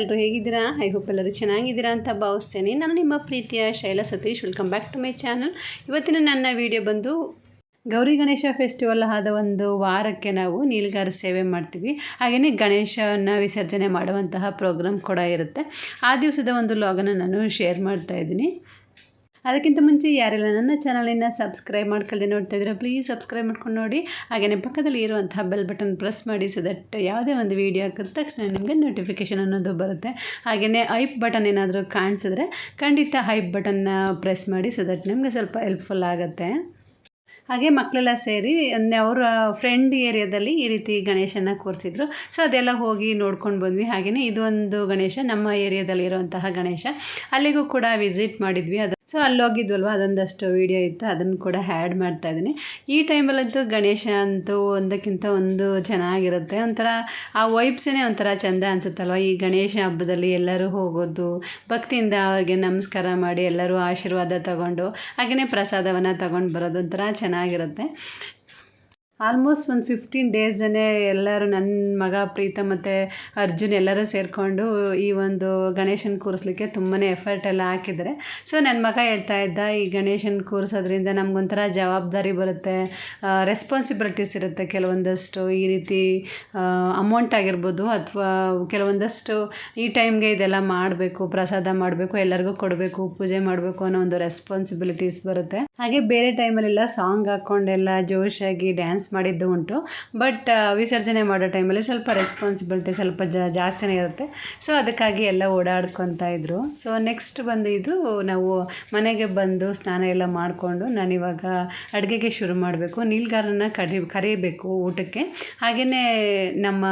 ಎಲ್ಲರೂ ಹೇಗಿದ್ದೀರಾ? I hope ಎಲ್ಲರೂ ಚೆನ್ನಾಗಿದ್ದೀರಾ ಅಂತ ಭಾವಿಸ್ತೇನೆ. ನಾನು ನಿಮ್ಮ ಪ್ರೀತಿಯ Shaila Satish. Welcome back to my channel ಇವತ್ತಿನ ನನ್ನ ವಿಡಿಯೋ ಬಂದು ಗೌರಿ ಗಣೇಶ ಫೆಸ್ಟಿವಲ್ ಆದ ಒಂದು ವಾರಕ್ಕೆ ನಾವು ನೀಲ್ಗಾರ ಸೇವೆ ಮಾಡ್ತೀವಿ. ಹಾಗೆಯೇ ಗಣೇಶನ ವಿಸರ್ಜನೆ ಮಾಡುವಂತಹ ಪ್ರೋಗ್ರಾಮ್ ಕೂಡ ಇರುತ್ತೆ. ಆ ದಿವಸದ ಒಂದು ಲಾಗನ್ನು ನಾನು ಶೇರ್ ಮಾಡ್ತಾ ಇದ್ದೀನಿ. ಅದಕ್ಕಿಂತ ಮುಂಚೆ ಯಾರೆಲ್ಲ ನನ್ನ ಚಾನಲಿನ ಸಬ್ಸ್ಕ್ರೈಬ್ ಮಾಡ್ಕೊಳ್ಳದೆ ನೋಡ್ತಾ ಇದ್ದೀರಾ ಪ್ಲೀಸ್ ಸಬ್ಸ್ಕ್ರೈಬ್ ಮಾಡ್ಕೊಂಡು ನೋಡಿ. ಹಾಗೆಯೇ ಪಕ್ಕದಲ್ಲಿ ಇರುವಂತಹ ಬೆಲ್ ಬಟನ್ ಪ್ರೆಸ್ ಮಾಡಿ ಸೊ ದಟ್ ಯಾವುದೇ ಒಂದು ವೀಡಿಯೋ ಹಾಕಿದ ತಕ್ಷಣ ನಿಮಗೆ ನೋಟಿಫಿಕೇಷನ್ ಅನ್ನೋದು ಬರುತ್ತೆ. ಹಾಗೆಯೇ ಐಪ್ ಬಟನ್ ಏನಾದರೂ ಕಾಣಿಸಿದ್ರೆ ಖಂಡಿತ ಹೈಪ್ ಬಟನ್ನ ಪ್ರೆಸ್ ಮಾಡಿ ಸೊ ದಟ್ ನಿಮಗೆ ಸ್ವಲ್ಪ ಹೆಲ್ಪ್ಫುಲ್ ಆಗುತ್ತೆ. ಹಾಗೆ ಮಕ್ಕಳೆಲ್ಲ ಸೇರಿ ಅವರ ಫ್ರೆಂಡ್ ಏರಿಯಾದಲ್ಲಿ ಈ ರೀತಿ ಗಣೇಶನ ಕೂರಿಸಿದ್ರು. ಸೊ ಅದೆಲ್ಲ ಹೋಗಿ ನೋಡ್ಕೊಂಡು ಬಂದ್ವಿ. ಹಾಗೆಯೇ ಇದೊಂದು ಗಣೇಶ, ನಮ್ಮ ಏರಿಯಾದಲ್ಲಿ ಇರುವಂತಹ ಗಣೇಶ. ಅಲ್ಲಿಗೂ ಕೂಡ ವಿಸಿಟ್ ಮಾಡಿದ್ವಿ. ಅದು ಸೊ ಅಲ್ಲಿ ಹೋಗಿದ್ವಲ್ವ ಅದೊಂದಷ್ಟು ವೀಡಿಯೋ ಇತ್ತು, ಅದನ್ನು ಕೂಡ ಆ್ಯಡ್ ಮಾಡ್ತಾ ಇದ್ದೀನಿ. ಈ ಟೈಮಲ್ಲಂತೂ ಗಣೇಶ ಅಂತೂ ಒಂದಕ್ಕಿಂತ ಒಂದು ಚೆನ್ನಾಗಿರುತ್ತೆ. ಒಂಥರ, ಆ ವೈಬ್ಸೇ ಒಂಥರ ಚೆಂದ ಅನಿಸುತ್ತಲ್ವ? ಈ ಗಣೇಶ ಹಬ್ಬದಲ್ಲಿ ಎಲ್ಲರೂ ಹೋಗೋದು, ಭಕ್ತಿಯಿಂದ ಅವ್ರಿಗೆ ನಮಸ್ಕಾರ ಮಾಡಿ ಎಲ್ಲರೂ ಆಶೀರ್ವಾದ ತಗೊಂಡು ಹಾಗೆಯೇ ಪ್ರಸಾದವನ್ನು ತಗೊಂಡು ಬರೋದು ಒಂಥರ ಚೆನ್ನಾಗಿರುತ್ತೆ. ಆಲ್ಮೋಸ್ಟ್ ಒಂದು ಫಿಫ್ಟೀನ್ ಡೇಸನ್ನೇ ಎಲ್ಲರೂ ನನ್ನ ಮಗ, ಪ್ರೀತ ಮತ್ತು ಅರ್ಜುನ್ ಎಲ್ಲರೂ ಸೇರಿಕೊಂಡು ಈ ಒಂದು ಗಣೇಶನ ಕೂರಿಸ್ಲಿಕ್ಕೆ ತುಂಬಾ ಎಫರ್ಟ್ ಎಲ್ಲ ಹಾಕಿದ್ದಾರೆ. ಸೊ ನನ್ನ ಮಗ ಹೇಳ್ತಾ ಇದ್ದ, ಈ ಗಣೇಶನ ಕೂರಿಸೋದ್ರಿಂದ ನಮಗೊಂಥರ ಜವಾಬ್ದಾರಿ ಬರುತ್ತೆ ರೆಸ್ಪಾನ್ಸಿಬಿಲಿಟೀಸ್ ಇರುತ್ತೆ ಕೆಲವೊಂದಷ್ಟು. ಈ ರೀತಿ ಅಮೌಂಟ್ ಆಗಿರ್ಬೋದು ಅಥವಾ ಕೆಲವೊಂದಷ್ಟು ಈ ಟೈಮ್ಗೆ ಇದೆಲ್ಲ ಮಾಡಬೇಕು, ಪ್ರಸಾದ ಮಾಡಬೇಕು, ಎಲ್ಲರಿಗೂ ಕೊಡಬೇಕು, ಪೂಜೆ ಮಾಡಬೇಕು ಅನ್ನೋ ಒಂದು ರೆಸ್ಪಾನ್ಸಿಬಿಲಿಟೀಸ್ ಬರುತ್ತೆ. ಹಾಗೆ ಬೇರೆ ಟೈಮಲ್ಲೆಲ್ಲ ಸಾಂಗ್ ಹಾಕ್ಕೊಂಡೆಲ್ಲ ಜೋಶಾಗಿ ಡ್ಯಾನ್ಸ್ ಮಾಡಿದ್ದು ಉಂಟು. ಬಟ್ ವಿಸರ್ಜನೆ ಮಾಡೋ ಟೈಮಲ್ಲಿ ಸ್ವಲ್ಪ ರೆಸ್ಪಾನ್ಸಿಬಿಲಿಟಿ ಸ್ವಲ್ಪ ಜ, ಜಾಸ್ತಿನೇ ಇರುತ್ತೆ. ಸೊ ಅದಕ್ಕಾಗಿ ಎಲ್ಲ ಓಡಾಡ್ಕೊತಾ ಇದ್ರು. ಸೊ ನೆಕ್ಸ್ಟ್ ಬಂದು ಇದು ನಾವು ಮನೆಗೆ ಬಂದು ಸ್ನಾನ ಎಲ್ಲ ಮಾಡಿಕೊಂಡು ನಾನಿವಾಗ ಅಡುಗೆಗೆ ಶುರು ಮಾಡಬೇಕು. ನೀಲ್ಗಾರನ್ನ ಕರಿ, ಕರಿಬೇಕು ಊಟಕ್ಕೆ. ಹಾಗೆಯೇ ನಮ್ಮ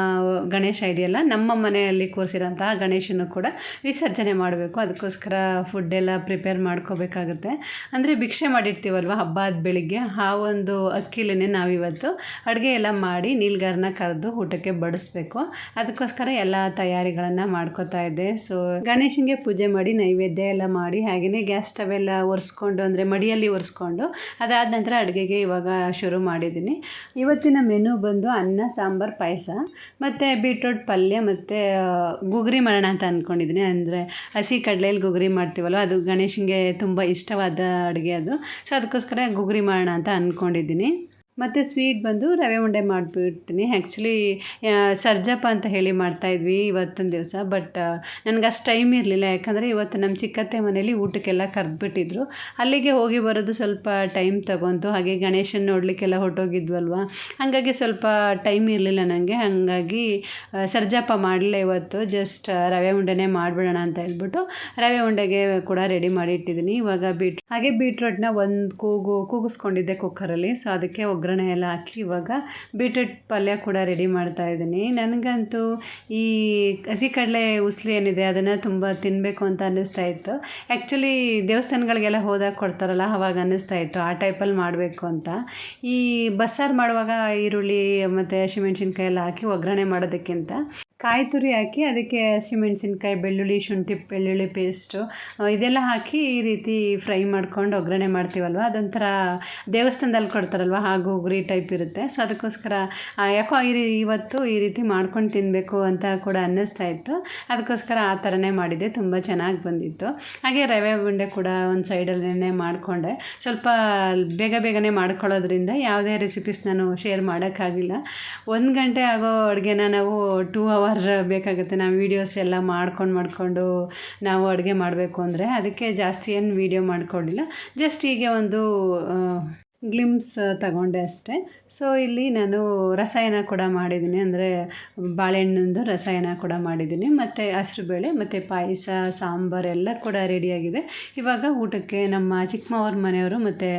ಗಣೇಶ ಇದೆಯಲ್ಲ, ನಮ್ಮ ಮನೆಯಲ್ಲಿ ಕೂರಿಸಿರೋಂತಹ ಗಣೇಶನ ಕೂಡ ವಿಸರ್ಜನೆ ಮಾಡಬೇಕು. ಅದಕ್ಕೋಸ್ಕರ ಫುಡ್ಡೆಲ್ಲ ಪ್ರಿಪೇರ್ ಮಾಡ್ಕೋಬೇಕಾಗುತ್ತೆ. ಅಂದರೆ ಭಿಕ್ಷೆ ಮಾಡಿರ್ತೀವಲ್ವ ಹಬ್ಬ ಆದ ಬೆಳಿಗ್ಗೆ? ಆ ಒಂದು ಅಕ್ಕಿಲೇ ನಾವಿವತ್ತು ಅಡುಗೆ ಎಲ್ಲ ಮಾಡಿ ನೀಲ್ಗಾರನ್ನ ಕರೆದು ಊಟಕ್ಕೆ ಬಡಿಸ್ಬೇಕು. ಅದಕ್ಕೋಸ್ಕರ ಎಲ್ಲ ತಯಾರಿಗಳನ್ನು ಮಾಡ್ಕೋತಾ ಇದ್ದೆ. ಸೊ ಗಣೇಶನಿಗೆ ಪೂಜೆ ಮಾಡಿ ನೈವೇದ್ಯ ಎಲ್ಲ ಮಾಡಿ ಹಾಗೆಯೇ ಗ್ಯಾಸ್ ಸ್ಟವ್ ಎಲ್ಲ ಒರೆಸ್ಕೊಂಡು, ಅಂದರೆ ಮಡಿಯಲ್ಲಿ ಒರೆಸ್ಕೊಂಡು ಅದಾದ ನಂತರ ಅಡುಗೆಗೆ ಇವಾಗ ಶುರು ಮಾಡಿದ್ದೀನಿ. ಇವತ್ತಿನ ಮೆನು ಬಂದು ಅನ್ನ, ಸಾಂಬಾರು, ಪಾಯಸ, ಮತ್ತು ಬೀಟ್ರೋಟ್ ಪಲ್ಯ, ಮತ್ತು ಗುಗ್ರಿ ಮರಣ ಅಂತ ಅಂದ್ಕೊಂಡಿದ್ದೀನಿ ಅಂದರೆ ಹಸಿ ಕಡಲೆಯಲ್ಲಿ ಗುಗ್ರಿ ಮಾಡ್ತೀವಲ್ವ, ಅದು ಗಣೇಶನಿಗೆ ತುಂಬ ಇಷ್ಟವಾದ ಅಡುಗೆ ಅದು. ಸೊ ಅದಕ್ಕೋಸ್ಕರ ಗುಗ್ರಿ ಮಾಡೋಣ ಅಂತ ಅಂದ್ಕೊಂಡಿದ್ದೀನಿ ಮತ್ತು ಸ್ವೀಟ್ ಬಂದು ರವೆ ಉಂಡೆ ಮಾಡಿಬಿಡ್ತೀನಿ. ಆ್ಯಕ್ಚುಲಿ ಸರ್ಜಪ್ಪ ಅಂತ ಹೇಳಿ ಮಾಡ್ತಾಯಿದ್ವಿ ಇವತ್ತಿನ ದಿವಸ ಬಟ್ ನನಗೆ ಅಷ್ಟು ಟೈಮ್ ಇರಲಿಲ್ಲ. ಯಾಕಂದರೆ ಇವತ್ತು ನಮ್ಮ ಚಿಕ್ಕತ್ತೆ ಮನೇಲಿ ಊಟಕ್ಕೆಲ್ಲ ಕರೆದ್ಬಿಟ್ಟಿದ್ರು. ಅಲ್ಲಿಗೆ ಹೋಗಿ ಬರೋದು ಸ್ವಲ್ಪ ಟೈಮ್ ತಗೊಂತು. ಹಾಗೆ ಗಣೇಶನ ನೋಡಲಿಕ್ಕೆಲ್ಲ ಹೊರಟೋಗಿದ್ವಲ್ವ? ಹಾಗಾಗಿ ಸ್ವಲ್ಪ ಟೈಮ್ ಇರಲಿಲ್ಲ ನನಗೆ ಹಾಗಾಗಿ ಸರ್ಜಪ್ಪ ಮಾಡಲಿಲ್ಲ ಇವತ್ತು. ಜಸ್ಟ್ ರವೆ ಉಂಡೆನೇ ಮಾಡಿಬಿಡೋಣ ಅಂತ ಹೇಳ್ಬಿಟ್ಟು ರವೆ ಉಂಡೆಗೆ ಕೂಡ ರೆಡಿ ಮಾಡಿ ಇಟ್ಟಿದ್ದೀನಿ. ಇವಾಗ ಬೀಟ್ ಹಾಗೆ ಬೀಟ್ರೋಟ್ನ ಒಂದು ಕೂಗು ಕೂಗಿಸ್ಕೊಂಡಿದ್ದೆ ಕುಕ್ಕರಲ್ಲಿ ಸೊ ಅದಕ್ಕೆ ಒಗ್ಗರಣೆ ಎಲ್ಲ ಹಾಕಿ ಇವಾಗ ಬೀಟ್ರೂಟ್ ಪಲ್ಯ ಕೂಡ ರೆಡಿ ಮಾಡ್ತಾ ಇದ್ದೀನಿ. ನನಗಂತೂ ಈ ಹಸಿ ಕಡಲೆ ಉಸ್ಲಿ ಏನಿದೆ ಅದನ್ನು ತುಂಬ ತಿನ್ನಬೇಕು ಅಂತ ಅನ್ನಿಸ್ತಾ ಇತ್ತು. ಆ್ಯಕ್ಚುಲಿ ದೇವಸ್ಥಾನಗಳಿಗೆಲ್ಲ ಹೋದಾಗ ಕೊಡ್ತಾರಲ್ಲ, ಅವಾಗ ಅನ್ನಿಸ್ತಾ ಇತ್ತು. ಆ ಟೈಪಲ್ಲಿ ಮಾಡಬೇಕು ಅಂತ. ಈ ಬಸ್ಸಾರು ಮಾಡುವಾಗ ಈರುಳ್ಳಿ ಮತ್ತು ಹಸಿಮೆಣ್ಸಿನ್ಕಾಯಿ ಎಲ್ಲ ಹಾಕಿ ಒಗ್ಗರಣೆ ಮಾಡೋದಕ್ಕಿಂತ ಕಾಯಿ ತುರಿ ಹಾಕಿ ಅದಕ್ಕೆ ಹಸಿಮೆಣಸಿನ್ಕಾಯಿ ಬೆಳ್ಳುಳ್ಳಿ, ಶುಂಠಿ, ಬೆಳ್ಳುಳ್ಳಿ ಪೇಸ್ಟು ಇದೆಲ್ಲ ಹಾಕಿ ಈ ರೀತಿ ಫ್ರೈ ಮಾಡ್ಕೊಂಡು ಒಗ್ಗರಣೆ ಮಾಡ್ತೀವಲ್ವ? ಅದೊಂಥರ ದೇವಸ್ಥಾನದಲ್ಲಿ ಕೊಡ್ತಾರಲ್ವ? ಹಾಗೂ ಉಗುರಿ ಟೈಪ್ ಇರುತ್ತೆ. ಸೊ ಅದಕ್ಕೋಸ್ಕರ ಯಾಕೋ ಈ ಇವತ್ತು ಈ ರೀತಿ ಮಾಡ್ಕೊಂಡು ತಿನ್ನಬೇಕು ಅಂತ ಕೂಡ ಅನ್ನಿಸ್ತಾ ಇತ್ತು. ಅದಕ್ಕೋಸ್ಕರ ಆ ಥರನೇ ಮಾಡಿದ್ದೆ ತುಂಬ ಚೆನ್ನಾಗಿ ಬಂದಿತ್ತು. ಹಾಗೆ ರವೆ ಉಂಡೆ ಕೂಡ ಒಂದು ಸೈಡಲ್ಲೇ ಮಾಡಿಕೊಂಡೆ. ಸ್ವಲ್ಪ ಬೇಗ ಬೇಗನೆ ಮಾಡ್ಕೊಳ್ಳೋದ್ರಿಂದ ಯಾವುದೇ ರೆಸಿಪೀಸ್ ನಾನು ಶೇರ್ ಮಾಡೋಕ್ಕಾಗಿಲ್ಲ. ಒಂದು ಗಂಟೆ ಆಗೋ ಅಡುಗೆನ ನಾವು ಟೂ ಅವರ್ ಅವರ್ ಬೇಕಾಗುತ್ತೆ. ನಾವು ವೀಡಿಯೋಸ್ ಎಲ್ಲ ಮಾಡ್ಕೊಂಡು ಮಾಡಿಕೊಂಡು ನಾವು ಅಡುಗೆ ಮಾಡಬೇಕು ಅಂದರೆ ಅದಕ್ಕೆ ಜಾಸ್ತಿ ಏನು ವೀಡಿಯೋ ಮಾಡ್ಕೊಂಡಿಲ್ಲ ಜಸ್ಟ್ ಹೀಗೆ ಒಂದು ಗ್ಲಿಮ್ಸ್ ತಗೊಂಡೆ ಅಷ್ಟೇ. ಸೊ ಇಲ್ಲಿ ನಾನು ರಸಾಯನ ಕೂಡ ಮಾಡಿದ್ದೀನಿ. ಅಂದರೆ ಬಾಳೆಹಣ್ಣಿಂದು ರಸಾಯನ ಕೂಡ ಮಾಡಿದ್ದೀನಿ. ಮತ್ತು ಹಸ್ರುಬೇಳೆ, ಮತ್ತು ಪಾಯಸ, ಸಾಂಬಾರು ಎಲ್ಲ ಕೂಡ ರೆಡಿಯಾಗಿದೆ ಇವಾಗ ಊಟಕ್ಕೆ ನಮ್ಮ ಚಿಕ್ಕಮ್ಮವ್ರ ಮನೆಯವರು ಮತ್ತು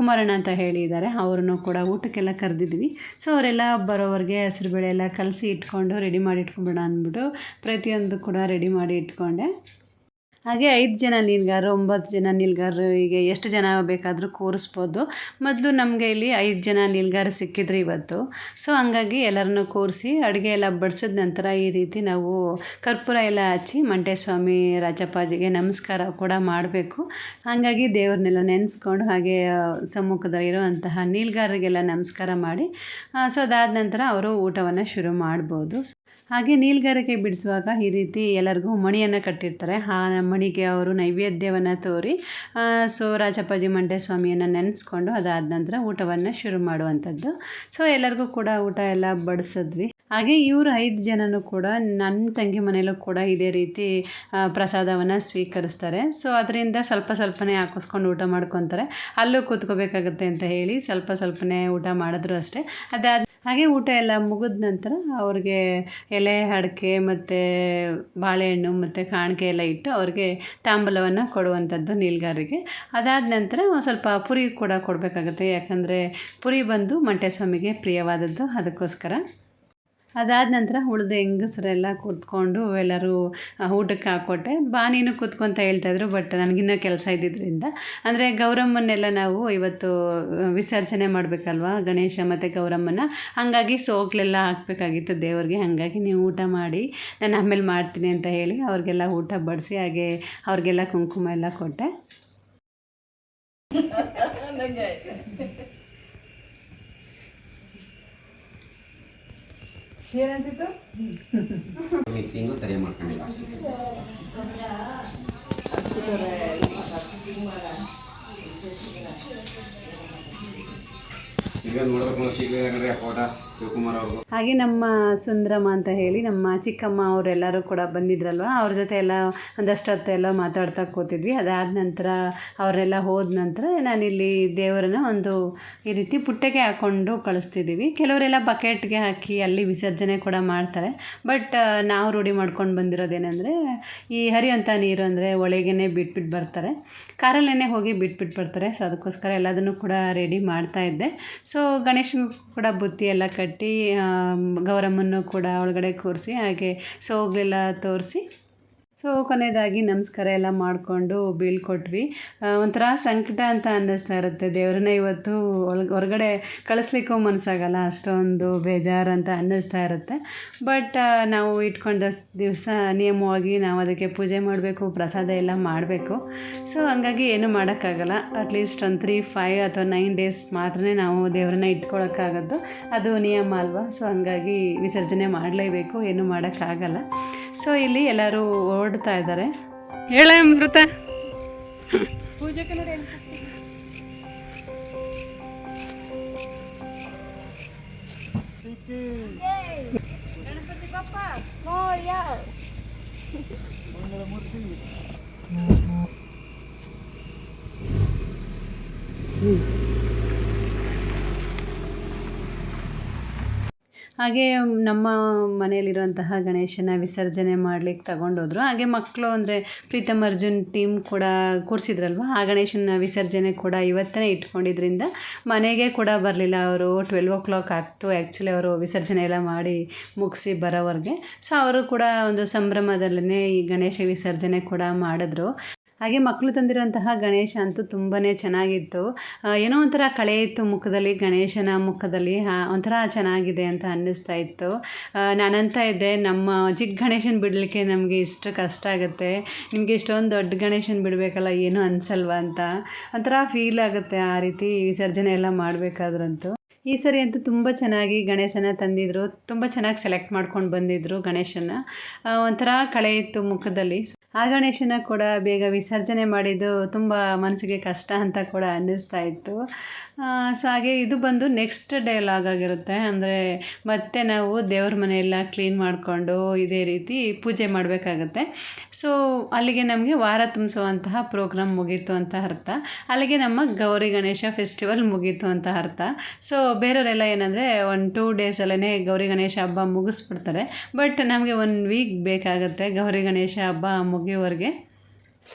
ಕುಮಾರಣ್ಣ ಅಂತ ಹೇಳಿದ್ದಾರೆ ಅವ್ರನ್ನೂ ಕೂಡ ಊಟಕ್ಕೆಲ್ಲ ಕರೆದಿದ್ದೀವಿ. ಸೊ ಅವರೆಲ್ಲ ಬರೋವ್ರಿಗೆ ಹಸಿರು ಬೇಳೆ ಎಲ್ಲ ಕಲಸಿ ಇಟ್ಕೊಂಡು ರೆಡಿ ಮಾಡಿ ಇಟ್ಕೊಂಬಿಡೋಣ ಅಂದ್ಬಿಟ್ಟು ಪ್ರತಿಯೊಂದು ಕೂಡ ರೆಡಿ ಮಾಡಿ ಇಟ್ಕೊಂಡೆ. ಹಾಗೆ ಐದು ಜನ ನೀಲ್ಗಾರರು, ಒಂಬತ್ತು ಜನ ನೀಲ್ಗಾರರು, ಹೀಗೆ ಎಷ್ಟು ಜನ ಬೇಕಾದರೂ ಕೂರಿಸ್ಬೋದು. ಮೊದಲು ನಮಗೆ ಇಲ್ಲಿ ಐದು ಜನ ನೀಲ್ಗಾರ ಸಿಕ್ಕಿದ್ರು ಇವತ್ತು. ಸೊ ಹಂಗಾಗಿ ಎಲ್ಲರನ್ನು ಕೂರಿಸಿ ಅಡುಗೆ ಎಲ್ಲ ಬಡಿಸಿದ ನಂತರ ಈ ರೀತಿ ನಾವು ಕರ್ಪೂರ ಎಲ್ಲ ಹಚ್ಚಿ ಮಂಟೇಸ್ವಾಮಿ ರಾಜಪ್ಪಾಜಿಗೆ ನಮಸ್ಕಾರ ಕೂಡ ಮಾಡಬೇಕು. ಹಾಗಾಗಿ ದೇವ್ರನ್ನೆಲ್ಲ ನೆನೆಸ್ಕೊಂಡು ಹಾಗೆ ಸಮ್ಮುಖದಲ್ಲಿರುವಂತಹ ನೀಲ್ಗಾರರಿಗೆಲ್ಲ ನಮಸ್ಕಾರ ಮಾಡಿ ಸೊ ಅದಾದ ನಂತರ ಅವರು ಊಟವನ್ನು ಶುರು ಮಾಡ್ಬೋದು. ಹಾಗೆ ನೀಲ್ಗಾರಿಕೆ ಬಿಡಿಸುವಾಗ ಈ ರೀತಿ ಎಲ್ಲರಿಗೂ ಮಣಿಯನ್ನು ಕಟ್ಟಿರ್ತಾರೆ. ಆ ಮಣಿಗೆ ಅವರು ನೈವೇದ್ಯವನ್ನು ತೋರಿ ಸೊ ರಾಜಪ್ಪಾಜಿ ಮಂಡ್ಯ ಸ್ವಾಮಿಯನ್ನು ನೆನೆಸ್ಕೊಂಡು ಅದಾದ ನಂತರ ಊಟವನ್ನು ಶುರು ಮಾಡುವಂಥದ್ದು. ಸೊ ಎಲ್ಲರಿಗೂ ಕೂಡ ಊಟ ಎಲ್ಲ ಬಡಿಸಿದ್ವಿ. ಹಾಗೆ ಇವರು ಐದು ಜನನೂ ಕೂಡ ನನ್ನ ತಂಗಿ ಮನೆಯಲ್ಲೂ ಕೂಡ ಇದೇ ರೀತಿ ಪ್ರಸಾದವನ್ನು ಸ್ವೀಕರಿಸ್ತಾರೆ. ಸೊ ಅದರಿಂದ ಸ್ವಲ್ಪ ಸ್ವಲ್ಪನೇ ಹಾಕಿಸ್ಕೊಂಡು ಊಟ ಮಾಡ್ಕೊತಾರೆ. ಅಲ್ಲೂ ಕೂತ್ಕೋಬೇಕಾಗತ್ತೆ ಅಂತ ಹೇಳಿ ಸ್ವಲ್ಪ ಸ್ವಲ್ಪನೇ ಊಟ ಮಾಡಿದ್ರು ಅಷ್ಟೇ. ಅದಾದ ಹಾಗೆ ಊಟ ಎಲ್ಲ ಮುಗಿದ ನಂತರ ಅವ್ರಿಗೆ ಎಲೆ, ಅಡಿಕೆ ಮತ್ತು ಬಾಳೆಹಣ್ಣು ಮತ್ತು ಕಾಣಿಕೆ ಎಲ್ಲ ಇಟ್ಟು ಅವ್ರಿಗೆ ತಾಂಬೂಲವನ್ನು ಕೊಡುವಂಥದ್ದು ನೀಲ್ಗಾರಿಗೆ. ಅದಾದ ನಂತರ ಸ್ವಲ್ಪ ಪುರಿ ಕೂಡ ಕೊಡಬೇಕಾಗುತ್ತೆ. ಯಾಕಂದರೆ ಪುರಿ ಬಂದು ಮಂಟೆ ಸ್ವಾಮಿಗೆ ಪ್ರಿಯವಾದದ್ದು ಅದಕ್ಕೋಸ್ಕರ. ಅದಾದ ನಂತರ ಉಳಿದ ಹೆಂಗಸರೆಲ್ಲ ಕೂತ್ಕೊಂಡು ಎಲ್ಲರೂ ಊಟಕ್ಕೆ ಹಾಕ್ಕೊಟ್ಟೆ ಬಾ ನೀನು ಕೂತ್ಕೊಂತ ಹೇಳ್ತಾಯಿದ್ರು ಬಟ್ ನನಗಿನ್ನೂ ಕೆಲಸ ಇದ್ದಿದ್ದರಿಂದ ಅಂದರೆ ಗೌರಮ್ಮನ್ನೆಲ್ಲ ನಾವು ಇವತ್ತು ವಿಸರ್ಜನೆ ಮಾಡಬೇಕಲ್ವ ಗಣೇಶ ಮತ್ತು ಗೌರಮ್ಮನ ಹಾಗಾಗಿ ಸೋಕ್ಲೆಲ್ಲ ಹಾಕಬೇಕಾಗಿತ್ತು ದೇವ್ರಿಗೆ. ಹಾಗಾಗಿ ನೀವು ಊಟ ಮಾಡಿ, ನಾನು ಆಮೇಲೆ ಮಾಡ್ತೀನಿ ಅಂತ ಹೇಳಿ ಅವ್ರಿಗೆಲ್ಲ ಊಟ ಬಡಿಸಿ, ಹಾಗೆ ಅವ್ರಿಗೆಲ್ಲ ಕುಂಕುಮ ಎಲ್ಲ ಕೊಟ್ಟೆ. ಏನಂತಿತ್ತು? ಮಿಕ್ಸಿಂಗು ಸರಿ ಮಾಡ್ಕೊಂಡಿಲ್ಲ. ಈಗ ನೋಡ್ಬೇಕು ಶಿವಕುಮಾರ್ ಅವ್ರದ್ದು ಹಾಗೆ ನಮ್ಮ ಸುಂದರಮ್ಮ ಅಂತ ಹೇಳಿ ನಮ್ಮ ಚಿಕ್ಕಮ್ಮ ಅವರೆಲ್ಲರೂ ಕೂಡ ಬಂದಿದ್ರಲ್ವ? ಅವ್ರ ಜೊತೆ ಎಲ್ಲ ಒಂದಷ್ಟು ಹೊತ್ತು ಎಲ್ಲ ಮಾತಾಡ್ತಾ ಕೂತಿದ್ವಿ. ಅದಾದ ನಂತರ ಅವರೆಲ್ಲ ಹೋದ ನಂತರ ನಾನಿಲ್ಲಿ ದೇವರನ್ನ ಒಂದು ಈ ರೀತಿ ಪುಟ್ಟೆಗೆ ಹಾಕ್ಕೊಂಡು ಕಳಿಸ್ತಿದ್ದೀವಿ. ಕೆಲವರೆಲ್ಲ ಬಕೆಟ್ಗೆ ಹಾಕಿ ಅಲ್ಲಿ ವಿಸರ್ಜನೆ ಕೂಡ ಮಾಡ್ತಾರೆ. ಬಟ್ ನಾವು ರೂಢಿ ಮಾಡ್ಕೊಂಡು ಬಂದಿರೋದೇನೆಂದರೆ ಈ ಹರಿಯಂಥ ನೀರು ಅಂದರೆ ಒಳಗೇನೆ ಬಿಟ್ಬಿಟ್ಟು ಬರ್ತಾರೆ. ಕಾರಲ್ಲೇ ಹೋಗಿ ಬಿಟ್ಬಿಟ್ಟು ಬರ್ತಾರೆ. ಸೊ, ಅದಕ್ಕೋಸ್ಕರ ಎಲ್ಲದನ್ನು ಕೂಡ ರೆಡಿ ಮಾಡ್ತಾ ಇದ್ದೆ. ಸೊ, ಗಣೇಶನ ಕೂಡ ಬುತ್ತಿ ಎಲ್ಲ ಕಟ್ಟಿ ಗೌರಮ್ಮನ್ನು ಕೂಡ ಒಳಗಡೆ ಕೂರಿಸಿ ಹಾಗೆ ಸೋಗಲೆಲ್ಲ ತೋರಿಸಿ ಸೊ ಕೊನೆಯದಾಗಿ ನಮಸ್ಕಾರ ಎಲ್ಲ ಮಾಡಿಕೊಂಡು ಬೀಳ್ಕೊಟ್ವಿ. ಒಂಥರ ಸಂಕಟ ಅಂತ ಅನ್ನಿಸ್ತಾ ಇರುತ್ತೆ. ದೇವ್ರನ್ನ ಇವತ್ತು ಹೊರಗಡೆ ಕಳಿಸ್ಲಿಕ್ಕೂ ಮನಸ್ಸಾಗಲ್ಲ ಅಷ್ಟೊಂದು ಬೇಜಾರು ಅಂತ ಅನ್ನಿಸ್ತಾ ಇರುತ್ತೆ. ಬಟ್ ನಾವು ಇಟ್ಕೊಂಡ ದಿವಸ ನಿಯಮವಾಗಿ ನಾವು ಅದಕ್ಕೆ ಪೂಜೆ ಮಾಡಬೇಕು, ಪ್ರಸಾದ ಎಲ್ಲ ಮಾಡಬೇಕು. ಸೊ ಹಂಗಾಗಿ ಏನು ಮಾಡೋಕ್ಕಾಗಲ್ಲ. ಅಟ್ಲೀಸ್ಟ್ ಒಂದು ತ್ರೀ ಫೈವ್ ಅಥವಾ ನೈನ್ ಡೇಸ್ ಮಾತ್ರ ನಾವು ದೇವ್ರನ್ನ ಇಟ್ಕೊಳಕ್ಕಾಗದ್ದು. ಅದು ನಿಯಮ ಅಲ್ವಾ? ಸೊ ಹಂಗಾಗಿ ವಿಸರ್ಜನೆ ಮಾಡಲೇಬೇಕು. ಏನು ಮಾಡೋಕ್ಕಾಗಲ್ಲ. ಸೊ ಇಲ್ಲಿ ಎಲ್ಲರೂ ಓಡ್ತಾ ಇದ್ದಾರೆ. ಹೇಳ ಅಮೃತ. ಪೂಜೆಗೆ ಹಾಗೆ ನಮ್ಮ ಮನೆಯಲ್ಲಿರುವಂತಹ ಗಣೇಶನ ವಿಸರ್ಜನೆ ಮಾಡ್ಲಿಕ್ಕೆ ತಗೊಂಡೋದ್ರು. ಹಾಗೆ ಮಕ್ಕಳು ಅಂದರೆ ಪ್ರೀತಮ್ ಅರ್ಜುನ್ ಟೀಮ್ ಕೂಡ ಕೂರಿಸಿದ್ರಲ್ವ? ಆ ಗಣೇಶನ ವಿಸರ್ಜನೆ ಕೂಡ ಇವತ್ತೇ ಇಟ್ಕೊಂಡಿದ್ರಿಂದ ಮನೆಗೆ ಕೂಡ ಬರಲಿಲ್ಲ ಅವರು. ಟ್ವೆಲ್ವ್ ಓ ಕ್ಲಾಕ್ ಆಗ್ತು. ಆ್ಯಕ್ಚುಲಿ ಅವರು ವಿಸರ್ಜನೆ ಎಲ್ಲ ಮಾಡಿ ಮುಗಿಸಿ ಬರೋವರೆಗೆ. ಸೊ ಅವರು ಕೂಡ ಒಂದು ಸಂಭ್ರಮದಲ್ಲೇ ಈ ಗಣೇಶ ವಿಸರ್ಜನೆ ಕೂಡ ಮಾಡಿದ್ರು. ಹಾಗೆ ಮಕ್ಕಳು ತಂದಿರುವಂತಹ ಗಣೇಶ ಅಂತೂ ತುಂಬಾ ಚೆನ್ನಾಗಿತ್ತು. ಏನೋ ಒಂಥರ ಕಳೆ ಇತ್ತು ಮುಖದಲ್ಲಿ, ಗಣೇಶನ ಮುಖದಲ್ಲಿ ಒಂಥರ ಚೆನ್ನಾಗಿದೆ ಅಂತ ಅನ್ನಿಸ್ತಾ ಇತ್ತು. ನಾನಂತ ಇದ್ದೆ, ನಮ್ಮ ಚಿಕ್ಕ ಗಣೇಶನ ಬಿಡಲಿಕ್ಕೆ ನಮಗೆ ಇಷ್ಟು ಕಷ್ಟ ಆಗುತ್ತೆ. ನಿಮಗೆ ಇಷ್ಟೊಂದು ದೊಡ್ಡ ಗಣೇಶನ ಬಿಡಬೇಕಲ್ಲ, ಏನೂ ಅನ್ಸಲ್ವ ಅಂತ? ಒಂಥರ ಫೀಲ್ ಆಗುತ್ತೆ ಆ ರೀತಿ ವಿಸರ್ಜನೆ ಎಲ್ಲ ಮಾಡಬೇಕಾದ್ರಂತೂ. ಈ ಸರಿ ಅಂತೂ ತುಂಬ ಚೆನ್ನಾಗಿ ಗಣೇಶನ ತಂದಿದ್ರು. ತುಂಬ ಚೆನ್ನಾಗಿ ಸೆಲೆಕ್ಟ್ ಮಾಡ್ಕೊಂಡು ಬಂದಿದ್ರು ಗಣೇಶನ ಒಂಥರ ಕಳೆ ಇತ್ತು ಮುಖದಲ್ಲಿ. ಆ ಗಣೇಶನ ಕೂಡ ಬೇಗ ವಿಸರ್ಜನೆ ಮಾಡಿದ್ದು ತುಂಬ ಮನಸ್ಸಿಗೆ ಕಷ್ಟ ಅಂತ ಕೂಡ ಅನ್ನಿಸ್ತಾ ಇತ್ತು. ಸೊ ಹಾಗೆ ಇದು ಬಂದು ನೆಕ್ಸ್ಟ್ ಡೇ ಲಾಗ್ ಆಗಿರುತ್ತೆ. ಅಂದರೆ ಮತ್ತೆ ನಾವು ದೇವ್ರ ಮನೆಯೆಲ್ಲ ಕ್ಲೀನ್ ಮಾಡಿಕೊಂಡು ಇದೇ ರೀತಿ ಪೂಜೆ ಮಾಡಬೇಕಾಗತ್ತೆ. ಸೊ ಅಲ್ಲಿಗೆ ನಮಗೆ ವಾರ ತುಂಬಿಸುವಂತಹ ಪ್ರೋಗ್ರಾಮ್ ಮುಗೀತು ಅಂತ ಅರ್ಥ. ಅಲ್ಲಿಗೆ ನಮ್ಮ ಗೌರಿ ಗಣೇಶ ಫೆಸ್ಟಿವಲ್ ಮುಗೀತು ಅಂತ ಅರ್ಥ. ಸೊ ಬೇರೆಯವರೆಲ್ಲ ಏನಂದರೆ ಒಂದು ಟೂ ಡೇಸಲ್ಲೇ ಗೌರಿ ಗಣೇಶ ಹಬ್ಬ ಮುಗಿಸ್ಬಿಡ್ತಾರೆ. ಬಟ್ ನಮಗೆ ಒನ್ ವೀಕ್ ಬೇಕಾಗುತ್ತೆ ಗೌರಿ ಗಣೇಶ ಹಬ್ಬ ಮುಗಿಯೋವರೆಗೆ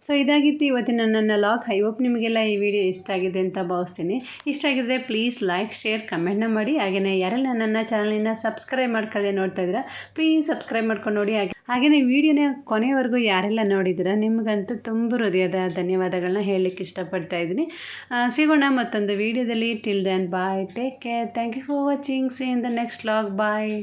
ಸೊ ಇದಾಗಿತ್ತು ಇವತ್ತಿನ ನನ್ನ ಲಾಗ್ ಐ ಹೋಪ್ ನಿಮಗೆಲ್ಲ ಈ ವಿಡಿಯೋ ಇಷ್ಟ ಆಗಿದೆ ಅಂತ ಭಾವಿಸ್ತೀನಿ. ಇಷ್ಟ ಆಗಿದ್ರೆ ಪ್ಲೀಸ್ ಲೈಕ್ ಶೇರ್ ಕಮೆಂಟ್ನ ಮಾಡಿ. ಹಾಗೆಯೇ ಯಾರೆಲ್ಲ ನನ್ನ ಚಾನಲಿನ ಸಬ್ಸ್ಕ್ರೈಬ್ ಮಾಡ್ಕೊಳ್ಳದೆ ನೋಡ್ತಾ ಇದ್ದೀರಾ ಪ್ಲೀಸ್ ಸಬ್ಸ್ಕ್ರೈಬ್ ಮಾಡ್ಕೊಂಡು ನೋಡಿ. ಹಾಗೆ ಹಾಗೆಯೇ ವಿಡಿಯೋನ ಕೊನೆವರೆಗೂ ಯಾರೆಲ್ಲ ನೋಡಿದ್ದೀರಾ, ನಿಮಗಂತೂ ತುಂಬ ಹೃದಯದ ಧನ್ಯವಾದಗಳನ್ನ ಹೇಳಲಿಕ್ಕೆ ಇಷ್ಟಪಡ್ತಾ ಇದ್ದೀನಿ. ಸಿಗೋಣ ಮತ್ತೊಂದು ವಿಡಿಯೋದಲ್ಲಿ till then bye take care thank you for watching see in the next log bye